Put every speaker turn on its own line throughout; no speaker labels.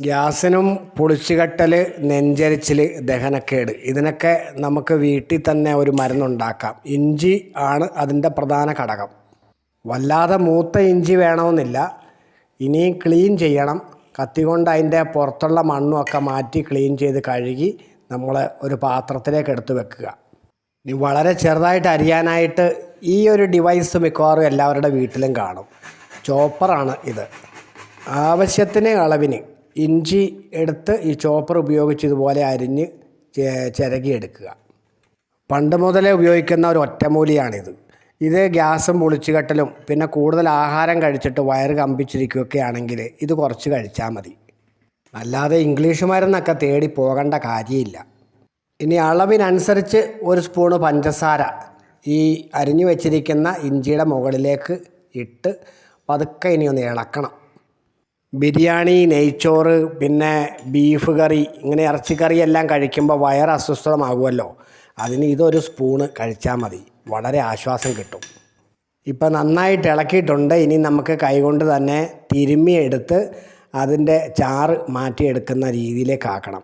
ഗ്യാസിനും പൊളിച്ചുകെട്ടൽ നെഞ്ചരിച്ചിൽ ദഹനക്കേട്. ഇതിനൊക്കെ നമുക്ക് വീട്ടിൽ തന്നെ ഒരു മരുന്നുണ്ടാക്കാം. ഇഞ്ചി ആണ് അതിന്റെ പ്രധാന ഘടകം. വല്ലാതെ മൂത്ത ഇഞ്ചി വേണമെന്നില്ല. ഇനിയും ക്ലീൻ ചെയ്യണം. കത്തി കൊണ്ട് അതിന്റെ പുറത്തുള്ള മണ്ണുമൊക്കെ മാറ്റി ക്ലീൻ ചെയ്ത് കഴുകി നമ്മൾ ഒരു പാത്രത്തിലേക്ക് എടുത്ത് വെക്കുക. ഇനി വളരെ ചെറുതായിട്ട് അരിയാനായിട്ട് ഈ ഒരു ഡിവൈസ് മിക്കവാറും എല്ലാവരുടെ വീട്ടിലും കാണും. ചോപ്പറാണ് ഇത്. ആവശ്യത്തിന് അളവിന് ഇഞ്ചി എടുത്ത് ഈ ചോപ്പർ ഉപയോഗിച്ച് ഇതുപോലെ അരിഞ്ഞ് ചിരകിയെടുക്കുക. പണ്ട് മുതലേ ഉപയോഗിക്കുന്ന ഒരു ഒറ്റമൂലിയാണിത്. ഇത് ഗ്യാസും പൊളിച്ചുകെട്ടലും പിന്നെ കൂടുതൽ ആഹാരം കഴിച്ചിട്ട് വയറ് കമ്പിച്ചിരിക്കുകയൊക്കെ ആണെങ്കിൽ ഇത് കുറച്ച് കഴിച്ചാൽ മതി. അല്ലാതെ ഇംഗ്ലീഷ് മരുന്നൊക്കെ തേടി പോകേണ്ട കാര്യമില്ല. ഇനി അളവിനനുസരിച്ച് ഒരു സ്പൂണ് പഞ്ചസാര ഈ അരിഞ്ഞു വെച്ചിരിക്കുന്ന ഇഞ്ചിയുടെ മുകളിലേക്ക് ഇട്ട് പതുക്കെ ഇനി ഒന്ന് ഇളക്കണം. ബിരിയാണി നെയ്ച്ചോറ് പിന്നെ ബീഫ് കറി ഇങ്ങനെ ഇറച്ചിക്കറി എല്ലാം കഴിക്കുമ്പോൾ വയറ് അസ്വസ്ഥമാകുമല്ലോ അതിന് ഇതൊരു സ്പൂണ് കഴിച്ചാൽ മതി. വളരെ ആശ്വാസം കിട്ടും. ഇപ്പം നന്നായിട്ട് ഇളക്കിയിട്ടുണ്ട്. ഇനി നമുക്ക് കൈകൊണ്ട് തന്നെ തിരുമ്മി എടുത്ത് അതിന്റെ ചാറ് മാറ്റിയെടുക്കുന്ന രീതിയിലേക്ക് ആക്കണം.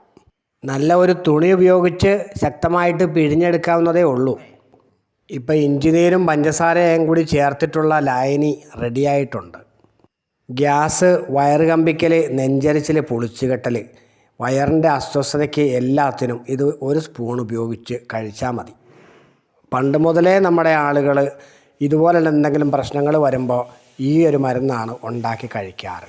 നല്ല ഒരു തുണി ഉപയോഗിച്ച് ശക്തമായിട്ട് പിഴിഞ്ഞെടുക്കാവുന്നതേ ഉള്ളൂ. ഇപ്പം ഇഞ്ചിനീരും പഞ്ചസാരയും കൂടി ചേർത്തിട്ടുള്ള ലായനി റെഡിയായിട്ടുണ്ട് ഗ്യാസ് വയറ് കമ്പിക്കൽ നെഞ്ചരിച്ചിൽ പൊളിച്ചുകെട്ടൽ വയറിന്റെ അസ്വസ്ഥതയ്ക്ക് എല്ലാത്തിനും ഇത് ഒരു സ്പൂൺ ഉപയോഗിച്ച് കഴിച്ചാൽ മതി. പണ്ട് മുതലേ നമ്മുടെ ആളുകൾ ഇതുപോലെയുള്ള എന്തെങ്കിലും പ്രശ്നങ്ങൾ വരുമ്പോൾ ഈ ഒരു മരുന്നാണ് ഉണ്ടാക്കി കഴിക്കാറ്.